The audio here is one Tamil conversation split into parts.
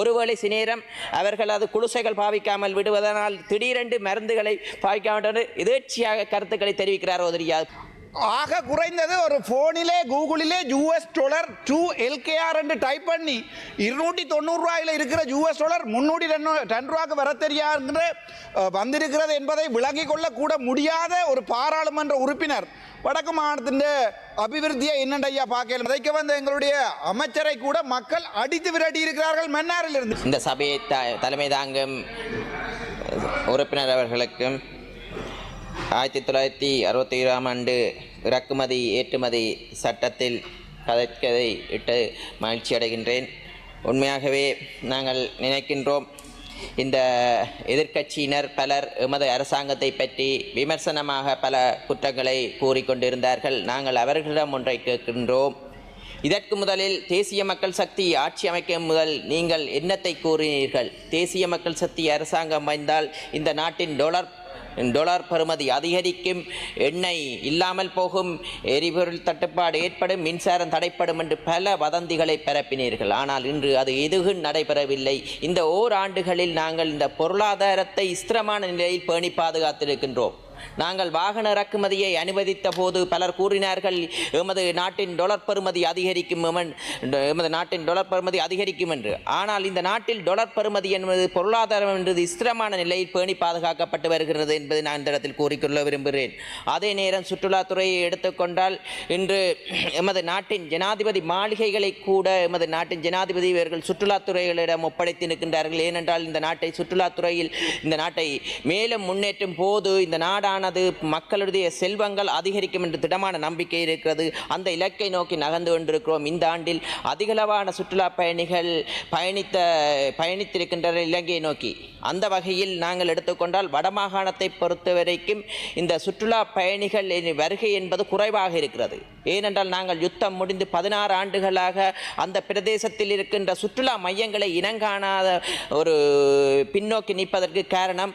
ஒருவேளை சிநேரம் அவர்கள் அது குழுசைகள் பாவிக்காமல் விடுவதனால் திடீரென்று மருந்துகளை பாவிக்காமல் எதேர்ச்சியாக கருத்துக்களை தெரிவிக்கிறார் தெரியாது ஆக குறைந்தது ஒரு ஃபோனிலே கூகுளிலே யூஎஸ் டாலர் டூ எல்கேஆர் என்று டைப் பண்ணி இருநூற்றி தொண்ணூறு ரூபாயில் இருக்கிற யூஎஸ் டாலர் முன்னூற்றி ரெண்டு ரெண்டு ரூபாய்க்கு வர தெரியாது வந்திருக்கிறது என்பதை விளங்கிக் கொள்ளக்கூட முடியாத ஒரு பாராளுமன்ற உறுப்பினர் வடக்கு மாகாணத்தின் அபிவிருத்தியை என்னண்டையா பார்க்கல விதைக்க வந்த எங்களுடைய அமைச்சரை கூட மக்கள் அடித்து விரட்டி இருக்கிறார்கள் மன்னாரில் இருந்து. இந்த சபையை த தலைமை தாங்கும் உறுப்பினர் அவர்களுக்கும் ஆயிரத்தி தொள்ளாயிரத்தி அறுபத்தி ஏழாம் ஆண்டு இறக்குமதி ஏற்றுமதி சட்டத்தில் கதைக்கதை இட்டு மகிழ்ச்சி அடைகின்றேன். உண்மையாகவே நாங்கள் நினைக்கின்றோம் இந்த எதிர்க்கட்சியினர் பலர் எமது அரசாங்கத்தை பற்றி விமர்சனமாக பல குற்றங்களை கூறிக்கொண்டிருந்தார்கள். நாங்கள் அவர்களிடம் ஒன்றை கேட்கின்றோம். இதற்கு முதலில் தேசிய மக்கள் சக்தி ஆட்சி அமைக்கும் முதல் நீங்கள் என்னத்தை கூறினீர்கள்? தேசிய மக்கள் சக்தி அரசாங்கம் வந்தால் இந்த நாட்டின் டொலர் டொலர் பெறுமதி அதிகரிக்கும். எண்ணெய் இல்லாமல் போகும். எரிபொருள் தட்டுப்பாடு ஏற்படும். மின்சாரம் தடைப்படும் என்று பல வதந்திகளை பரப்பினீர்கள். ஆனால் இன்று அது எதுவும் நடைபெறவில்லை. இந்த ஓராண்டுகளில் நாங்கள் இந்த பொருளாதாரத்தை ஸ்திரமான நிலையில் பேணி பாதுகாத்திருக்கின்றோம். நாங்கள் வாகன இறக்குமதியை அனுமதித்த போது பலர் கூறினார்கள் எமது நாட்டின் டொலர் பெறுமதி அதிகரிக்கும் எமது நாட்டின் டொலர் பெறுமதி அதிகரிக்கும் என்று. ஆனால் இந்த நாட்டில் டொலர் பெறுமதி என்பது பொருளாதாரம் என்பது ஸ்திரமான நிலையில் பேணி பாதுகாக்கப்பட்டு வருகிறது என்பதை நான் இந்த இடத்தில் கூறிக்கொள்ள விரும்புகிறேன். அதே நேரம் சுற்றுலாத்துறையை எடுத்துக்கொண்டால் இன்று எமது நாட்டின் ஜனாதிபதி மாளிகைகளை கூட எமது நாட்டின் ஜனாதிபதி இவர்கள் சுற்றுலாத்துறைகளிடம் ஒப்படைத்து நிற்கின்றார்கள். ஏனென்றால் இந்த நாட்டை சுற்றுலாத்துறையில் இந்த நாட்டை மேலும் முன்னேற்றும் போது இந்த நாடானது மக்களுடைய செல்வங்கள் அதிகரிக்கும் என்று திடமான நம்பிக்கை இருக்கிறது. அந்த இலக்கை நோக்கி நகர்ந்து கொண்டிருக்கிறோம். இந்த ஆண்டில் அதிகளவான சுற்றுலா பயணிகள் பயணித்த பயணித்திருக்கின்றனர் இலங்கையை நோக்கி. அந்த வகையில் நாங்கள் எடுத்துக்கொண்டால் வடமாகாணத்தை பொறுத்த வரைக்கும் இந்த சுற்றுலா பயணிகள் வருகை என்பது குறைவாக இருக்கிறது. ஏனென்றால் நாங்கள் யுத்தம் முடிந்து பதினாறு ஆண்டுகளாக அந்த பிரதேசத்தில் இருக்கின்ற சுற்றுலா மையங்களை இனங்காணாத ஒரு பின்னோக்கி நிற்பதற்கு காரணம்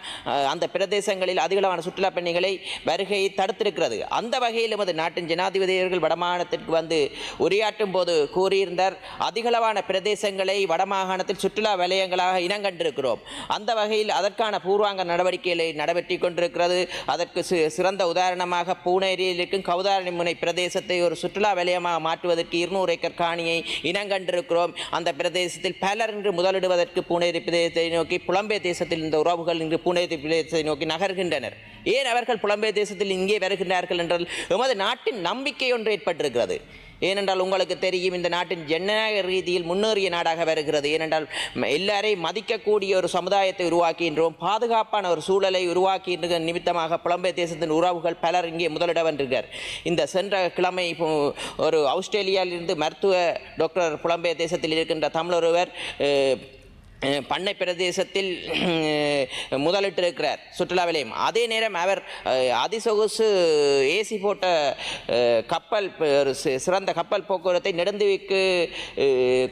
அந்த பிரதேசங்களில் அதிகளவான சுற்றுலா பயணிகளை வருகையை தடுத்திருக்கிறது. அந்த வகையில் எமது நாட்டின் ஜனாதிபதியர்கள் வடமாகாணத்திற்கு வந்து உரையாற்றும் போது கூறியிருந்தார் அதிகளவான பிரதேசங்களை வடமாகாணத்தில் சுற்றுலா வலயங்களாக இனங்கண்டிருக்கிறோம். அந்த வகையில் அதற்கான பூர்வாங்க நடவடிக்கைகளை நடைபெற்றுக் கொண்டிருக்கிறது. அதற்கு சி- சிறந்த உதாரணமாக பூனேரியில் இருக்கும் கவுதாரணி முனை பிரதேசத்தை ஒரு சுற்றுலா வலயமாக மாற்றுவதற்கு இருநூறு ஏக்கர் காணியை இனங்கண்டிருக்கிறோம். அந்த பிரதேசத்தில் பலர் இன்று முதலிடுவதற்கு பூனேரி பிரதேசத்தை நோக்கி புலம்பெயர் தேசத்தில் இந்த உறவுகள் இன்று பூனேரி பிரதேசத்தை நோக்கி நகர்கின்றனர். ஏன் அவர்கள் புலம்பெயர் தேசத்தில் இங்கே வருகின்றார்கள் என்றால் எமது நாட்டின் நம்பிக்கை ஒன்று ஏற்பட்டிருக்கிறது. ஏனென்றால் உங்களுக்கு தெரியும் இந்த நாட்டின் ஜனநாயக ரீதியில் முன்னேறிய நாடாக வருகிறது. ஏனென்றால் எல்லாரையும் மதிக்கக்கூடிய ஒரு சமுதாயத்தை உருவாக்கின்றோம். பாதுகாப்பான ஒரு சூழலை உருவாக்கின்ற நிமித்தமாக புலம்பெயர் தேசத்தின் உறவுகள் பலர் இங்கே முதலிடம் வென்றிருக்கார் இந்த சென்ற கிழமை ஒரு ஆஸ்திரேலியாவிலிருந்து மருத்துவ டாக்டர் புலம்பெயர் தேசத்தில் இருக்கின்ற தமிழொருவர் பண்ணை பிரதேசத்தில் முதலிட்டிருக்கிறார் சுற்றுலாவிலையும். அதே நேரம் அவர் அதிசொகுசு ஏசி போட்ட கப்பல் சிறந்த கப்பல் போக்குவரத்தை நெடுந்துவிக்கு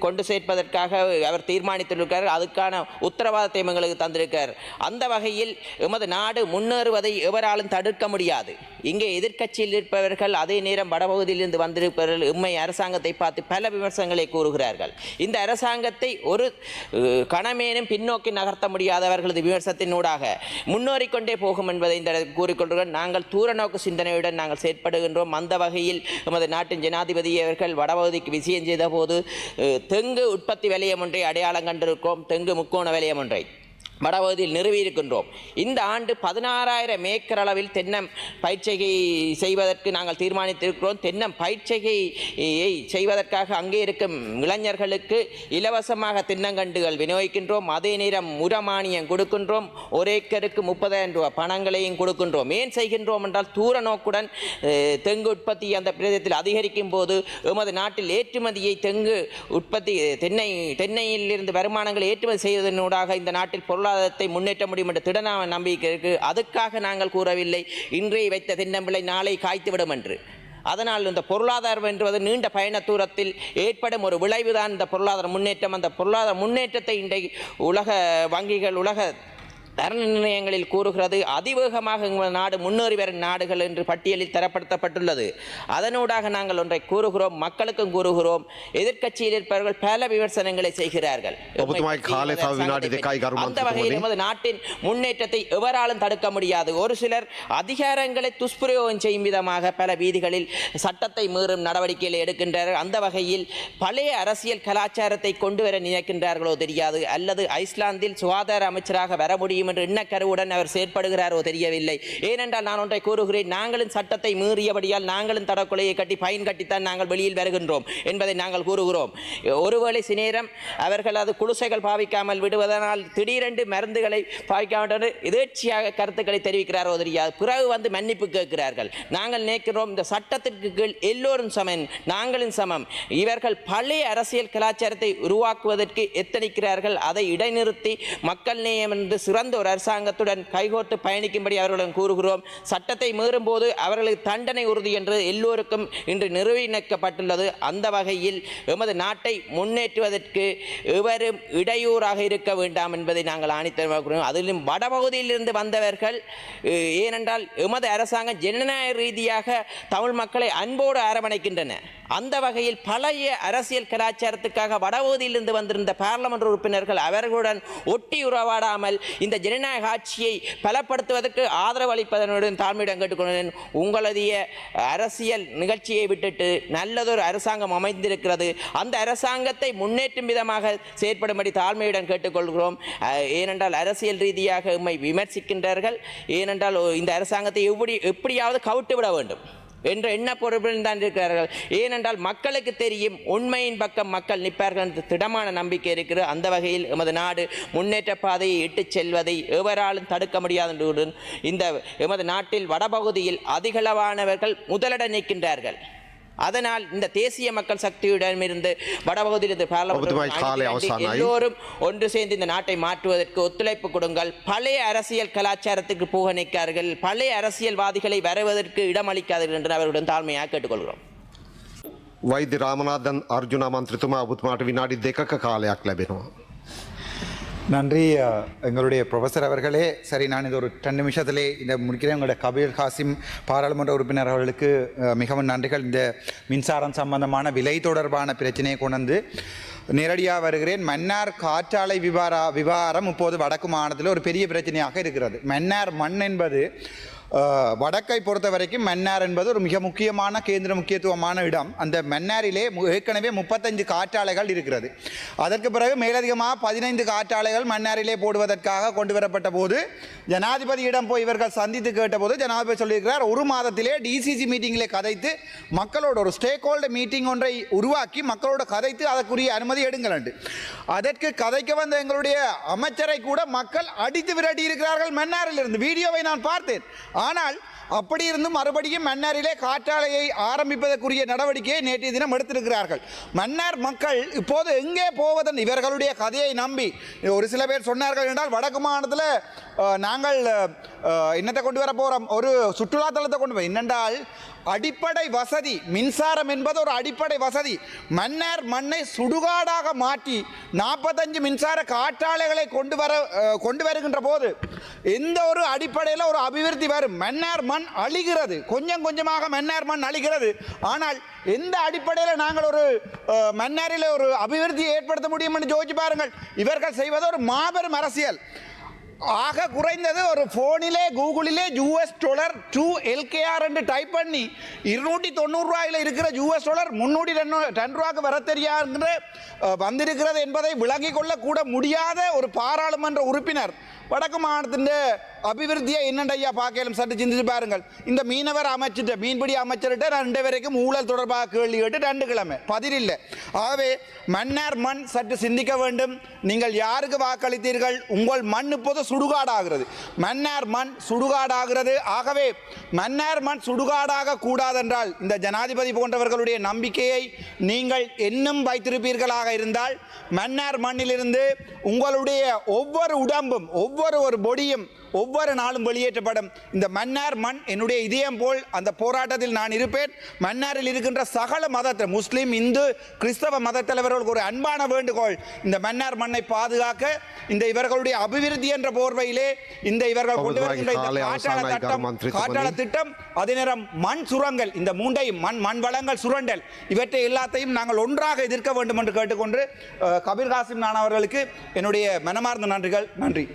கொண்டு சேர்ப்பதற்காக அவர் தீர்மானித்திருக்கிறார். அதுக்கான உத்தரவாதத்தை எங்களுக்கு தந்திருக்கிறார். அந்த வகையில் எமது நாடு முன்னேறுவதை எவராலும் தடுக்க முடியாது. இங்கே எதிர்க்கட்சியில் இருப்பவர்கள் அதே நேரம் வடபகுதியிலிருந்து வந்திருப்பவர்கள் உண்மை அரசாங்கத்தை பார்த்து பல விமர்சனங்களை கூறுகிறார்கள். இந்த அரசாங்கத்தை ஒரு கணமேனும் பின்னோக்கி நகர்த்த முடியாதவர்களது விமர்சனத்தினூடாக முன்னேறிக்கொண்டே போகும் என்பதை இந்த கூறிக்கொள்கிறோம். நாங்கள் தூரநோக்கு சிந்தனையுடன் நாங்கள் செயற்படுகின்றோம். அந்த வகையில் நமது நாட்டின் ஜனாதிபதி அவர்கள் வடபகுதிக்கு விஜயம் செய்த போது தெங்கு உற்பத்தி வலயம் ஒன்றை அடையாளம் கண்டிருக்கிறோம். தெங்கு முக்கோண வலயம் ஒன்றை. வடபகுதியில் நிறுவியிருக்கின்றோம். இந்த ஆண்டு பதினாறாயிரம் ஏக்கர் அளவில் தென்னம் பயிற்சிகை செய்வதற்கு நாங்கள் தீர்மானித்திருக்கிறோம். தென்னம் பயிற்சிகையை செய்வதற்காக அங்கே இருக்கும் இளைஞர்களுக்கு இலவசமாக தென்னங்கண்டுகள் விநியோகிக்கின்றோம். அதே நேரம் உரமானியம் கொடுக்கின்றோம். ஒரு ஏக்கருக்கு முப்பதாயிரம் ரூபாய் பணங்களையும் கொடுக்கின்றோம். ஏன் செய்கின்றோம் என்றால் தூர நோக்குடன் தெங்கு உற்பத்தி அந்த பிரதேசத்தில் அதிகரிக்கும் போது எமது நாட்டில் ஏற்றுமதியை தெங்கு உற்பத்தி தென்னை தென்னையிலிருந்து வருமானங்களை ஏற்றுமதி செய்வதனூடாக இந்த நாட்டில் பொருளாதார பொருளாதாரத்தை முன்னேற்ற முடியும் என்ற திடனான நம்பிக்கை இருக்கு. அதுக்காக நாங்கள் கூறவில்லை. இன்றைய வைத்த தென்னம்பிள்ளை நாளை காய்த்துவிடும் என்று. அதனால் இந்த பொருளாதாரம் என்பது நீண்ட பயண தூரத்தில் ஏற்படும் ஒரு விளைவுதான். இந்த பொருளாதார முன்னேற்றம். அந்த பொருளாதார முன்னேற்றத்தை இன்றைக்கு உலக வங்கிகள் உலக தர நிர்ணயங்களில் கூறுகிறது அதிவேகமாக எங்கள் நாடு முன்னேறி வரும் நாடுகள் என்று பட்டியலில் தரப்படுத்தப்பட்டுள்ளது. அதனூடாக நாங்கள் ஒன்றை கூறுகிறோம் மக்களுக்கும் கூறுகிறோம் எதிர்க்கட்சியில் இருப்பவர்கள் பல விமர்சனங்களை செய்கிறார்கள். அந்த வகையில் நமது நாட்டின் முன்னேற்றத்தை எவராலும் தடுக்க முடியாது. ஒரு சிலர் அதிகாரங்களை துஷ்பிரயோகம் செய்யும் விதமாக பல வீதிகளில் சட்டத்தை மீறும் நடவடிக்கைகளை எடுக்கின்றனர் அந்த வகையில் பழைய அரசியல் கலாச்சாரத்தை கொண்டு வர நினைக்கின்றார்களோ தெரியாது. அல்லது ஐஸ்லாந்தில் சுகாதார அமைச்சராக வர முடியும் என்று இன்னக்கருவுடன் அவர் செயற்படுகிறாரோ தெரியவில்லை. ஏனென்றால் நான் ஒன்றை கூறுகிறேன் நாங்களும் சட்டத்தை மீறியபடியால் நாங்களும் தடக்கொலையை கட்டி பயன் கட்டித்தான் நாங்கள் வெளியில் வருகின்றோம் என்பதை நாங்கள் கூறுகிறோம். ஒருவேளை சிநேரம் அவர்கள் அது குடிசைகள் பாவிக்காமல் விடுவதனால் திடீரென்று மருந்துகளை பாவிக்காமல் எதேர்ச்சியாக கருத்துக்களை தெரிவிக்கிறாரோ தெரியாது. பிறகு வந்து மன்னிப்பு கேட்கிறார்கள். நாங்கள் நினைக்கிறோம் இந்த சட்டத்திற்கு கீழ் எல்லோரும் சமன் நாங்களும் சமம். இவர்கள் பழைய அரசியல் கலாச்சாரத்தை உருவாக்குவதற்கு எத்தனிக்கிறார்கள் அதை இடைநிறுத்தி மக்கள் நேயம் என்று சிறந்த ஒரு அரசாங்கத்துடன் கைகோர்த்து பயணிக்கும்படி அவர்களிடம் கூறுகிறோம். சட்டத்தை மீறும் போது அவர்களுக்கு தண்டனை உறுதி என்று எல்லோருக்கும் இன்று நிறுவனக்கப்பட்டுள்ளது அந்த வகையில் எமது நாட்டை முன்னேற்றுவதற்கு எவரும் இடையூறாக இருக்க வேண்டாம் என்பதை நாங்கள் ஆணித்தரமாக கூறுகிறோம். அதிலும் வடபகுதியிலிருந்து வந்தவர்கள் ஏனென்றால் எமது அரசாங்கம் ஜனநாயக ரீதியாக தமிழ் மக்களை அன்போடு அரவணைக்கின்றன. அந்த வகையில் பழைய அரசியல் கலாச்சாரத்துக்காக வடபகுதியிலிருந்து வந்திருந்த பாராளுமன்ற உறுப்பினர்கள் அவர்களுடன் ஒட்டி உறவாடாமல் இந்த ஜனநாயக ஆட்சியை பலப்படுத்துவதற்கு ஆதரவு அளிப்பதனுடன் தாழ்மையிடம் கேட்டுக்கொண்டேன். உங்களுடைய அரசியல் நிகழ்ச்சியை விட்டுட்டு நல்லதொரு அரசாங்கம் அமைந்திருக்கிறது. அந்த அரசாங்கத்தை முன்னேற்றும் விதமாக செயற்படும்படி தாழ்மையுடன் கேட்டுக்கொள்கிறோம். ஏனென்றால் அரசியல் ரீதியாக உண்மை விமர்சிக்கின்றார்கள். ஏனென்றால் இந்த அரசாங்கத்தை எப்படி எப்படியாவது கவிட்டு விட வேண்டும். என்ற எண்ண பொறுப்பில் தான் இருக்கிறார்கள். ஏனென்றால் மக்களுக்கு தெரியும் உண்மையின் பக்கம் மக்கள் நிற்பார்கள் என்ற திடமான நம்பிக்கை இருக்கிறது. அந்த வகையில் எமது நாடு முன்னேற்ற பாதையை இட்டுச் செல்வதை எவராலும் தடுக்க முடியாது இந்த எமது நாட்டில் வடபகுதியில் அதிகளவானவர்கள் முதலிடம் நிற்கின்றார்கள் அதனால் இந்த தேசிய மக்கள் சக்தியுடமிருந்து வடபகுதியிலிருந்து எல்லோரும் ஒன்று சேர்ந்து இந்த நாட்டை மாற்றுவதற்கு ஒத்துழைப்பு கொடுங்கள். பழைய அரசியல் கலாச்சாரத்துக்கு பூகணிக்கார்கள் பழைய அரசியல்வாதிகளை வரவதற்கு இடமளிக்காதீர்கள் என்று அவர்களுடன் தாழ்மையாக கேட்டுக்கொள்கிறோம். ವೈದ್ಯ ರಾಮನಾಥನ್ ಅರ್ಜುನ ಮಂತ್ರಿತುಮ ಅಬುತ್ ಮಾಟ ವಿನಾಡಿ ದೇಕಕ ಕಾಲಯಾಕ್ ಲಭ್ಯನು நன்றி எங்களுடைய ப்ரொஃபஸர் அவர்களே. சரி நான் இது ஒரு ரெண்டு நிமிஷத்திலே இந்த முடிக்கிறேன். உங்களோட கபீர் ஹாசிம் பாராளுமன்ற உறுப்பினர் அவர்களுக்கு மிகவும் நன்றிகள். இந்த மின்சாரம் சம்பந்தமான விலை தொடர்பான பிரச்சனையை கொண்டு வந்து நேரடியாக வருகிறேன். மன்னார் காற்றாலை விவாரா விவகாரம் இப்போது வடக்கு மாநிலத்தில் ஒரு பெரிய பிரச்சனையாக இருக்கிறது. மன்னார் மண் என்பது வடக்கை பொறுத்த வரைக்கும் மன்னார் என்பது ஒரு மிக முக்கியமான கேந்திர முக்கியத்துவமான இடம். அந்த மன்னாரிலே ஏற்கனவே முப்பத்தஞ்சு காற்றாலைகள் இருக்கிறது. அதற்கு பிறகு மேலதிகமாக பதினைந்து காற்றாலைகள் மன்னாரிலே போடுவதற்காக கொண்டு வரப்பட்ட போது ஜனாதிபதியிடம் போய் இவர்கள் சந்தித்து கேட்டபோது ஜனாதிபதி சொல்லியிருக்கிறார் ஒரு மாதத்திலே டிசிசி மீட்டிங்கிலே கதைத்து மக்களோட ஒரு ஸ்டேக் ஹோல்டர் மீட்டிங் ஒன்றை உருவாக்கி மக்களோட கதைத்து அதற்குரிய அனுமதி எடுங்கள் அதற்கு கதைக்க வந்த எங்களுடைய அமைச்சரை கூட மக்கள் அடித்து விரட்டி இருக்கிறார்கள் மன்னாரில் இருந்து வீடியோவை நான் பார்த்தேன். ஆனால் அப்படி இருந்தும் மறுபடியும் மன்னாரிலே காற்றாலையை ஆரம்பிப்பதற்குரிய நடவடிக்கையை நேற்றைய தினம் எடுத்திருக்கிறார்கள். மன்னார் மக்கள் இப்போது எங்கே போவதன் இவர்களுடைய கதையை நம்பி ஒரு சில பேர் சொன்னார்கள் என்றால் வடக்கு மாநிலத்தில் நாங்கள் என்னத்தை கொண்டு வர போகிறோம் ஒரு சுற்றுலாத்தலத்தை கொண்டு போய். என்னென்றால் அடிப்படை வசதி மின்சாரம் என்பது ஒரு அடிப்படை வசதி. மன்னர் மண்ணை சுடுகாடாக மாற்றி நாற்பத்தஞ்சு மின்சார காற்றாலைகளை கொண்டு வர கொண்டு வருகின்ற போது எந்த ஒரு அடிப்படையில் ஒரு அபிவிருத்தி வரும். மன்னர் மண் அழிகிறது. கொஞ்சம் கொஞ்சமாக மன்னர் மண் அழிகிறது. ஆனால் எந்த அடிப்படையில் நாங்கள் ஒரு மன்னாரில் ஒரு அபிவிருத்தியை ஏற்படுத்த முடியும் என்று யோசிச்சு பாருங்கள். இவர்கள் செய்வது ஒரு மாபெரும் அரசியல். ஆக குறைந்தது ஒரு ஃபோனிலே கூகுளிலே யூஎஸ் டாலர் டூ எல்கேஆர் என்று டைப் பண்ணி இருநூற்றி தொண்ணூறுரூவாயில் இருக்கிற யூஎஸ் டாலர் முந்நூற்றி ரெண்டு ரெண்டு ரூபாய்க்கு வர தெரியாதுன்ற வந்திருக்கிறது என்பதை விளங்கிக் கொள்ளக்கூட முடியாத ஒரு பாராளுமன்ற உறுப்பினர் வடக்கு மாநிலத்தின் அபிவிருத்தியை என்னென்ன ஐயா பார்க்கலும் சற்று சிந்திச்சு பாருங்கள். இந்த மீனவர் அமைச்சிட்ட மீன்பிடி அமைச்சர்கிட்ட ரெண்டு வரைக்கும் ஊழல் தொடர்பாக கேள்வி கேட்டு ரெண்டு கிழமை. பதில் இல்லை ஆகவே மன்னார் மண் சற்று சிந்திக்க வேண்டும். நீங்கள் யாருக்கு வாக்களித்தீர்கள்? உங்கள் மண் இப்போது சுடுகாடாகிறது. மன்னார் மண் சுடுகாடாகிறது. ஆகவே மன்னார் மண் சுடுகாடாக கூடாதென்றால் இந்த ஜனாதிபதி போன்றவர்களுடைய நம்பிக்கையை நீங்கள் இன்னும் வைத்திருப்பீர்களாக இருந்தால் மன்னார் மண்ணிலிருந்து உங்களுடைய ஒவ்வொரு உடம்பும் ஒவ்வொரு ஒரு பொடியும் ஒவ்வொரு ஒவ்வொரு நாளும் வெளியேற்றப்படும். இந்த மன்னார் மண் என்னுடைய இதயம் போல் அந்த போராட்டத்தில் நான் இருப்பேன். மன்னாரில் இருக்கின்ற சகல மதத்தை முஸ்லிம் இந்து கிறிஸ்தவ மத தலைவர்களுக்கு ஒரு அன்பான வேண்டுகோள். இந்த மன்னார் மண்ணை பாதுகாக்க இந்த இவர்களுடைய அபிவிருத்தி என்ற போர்வையிலே இந்த இவர்கள் கொண்டு வருகின்ற காற்றால திட்டம் காற்றால. திட்டம் அதே நேரம் மண் சுரங்கள் இந்த மூண்டை மண் மண் வளங்கள் சுரண்டல். இவற்றை எல்லாத்தையும் நாங்கள் ஒன்றாக எதிர்க்க வேண்டும் என்று கேட்டுக்கொண்டு கபீர் காசிம் நான் அவர்களுக்கு என்னுடைய மனமார்ந்த நன்றிகள். நன்றி.